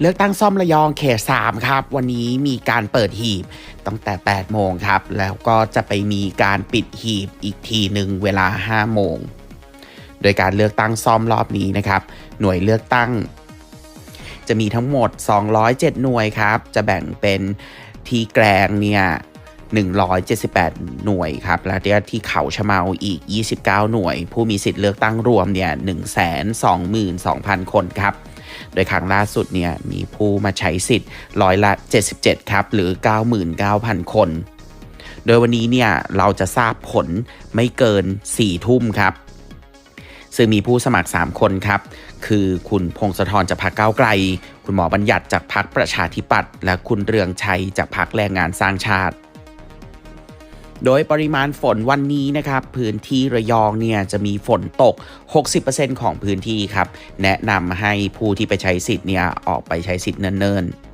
เลือกตั้งซ่อมระยองเขต3ครับ วันนี้มีการเปิดหีบตั้งแต่ 8 โมงครับ แล้วก็จะไปมีการปิดหีบอีกทีหนึ่งเวลา 5 โมง โดยการเลือกตั้งซ่อมรอบนี้นะครับ หน่วยเลือกตั้ง จะมีทั้งหมด 207 หน่วยครับ จะแบ่งเป็นที่แกลงเนี่ย178 หน่วยครับ และที่เขาชะเมาอีก 29 หน่วย ผู้มีสิทธิ์เลือกตั้งรวมเนี่ย122,000 คนครับ โดยครั้งล่าสุดเนี่ยมีผู้มาใช้สิทธิ์ร้อยละ 77 ครับ หรือ 99,000 คน โดยวันนี้เนี่ยเราจะทราบผลไม่เกิน 4 ทุ่มครับ ซึ่งมีผู้สมัคร 3 คนครับ คือคุณพงศธรจากพรรคก้าวไกล คุณหมอบัญญัติจากพรรคประชาธิปัตย์และคุณเรืองชัยจากพรรคแรงงานสร้างชาติ โดยปริมาณฝนวันนี้นะครับพื้นที่ระยองเนี่ยจะมีฝนตก 60%ของพื้นที่ครับ แนะนำให้ผู้ที่ไปใช้สิทธิ์เนี่ยออกไปใช้สิทธิ์เนิ่นๆ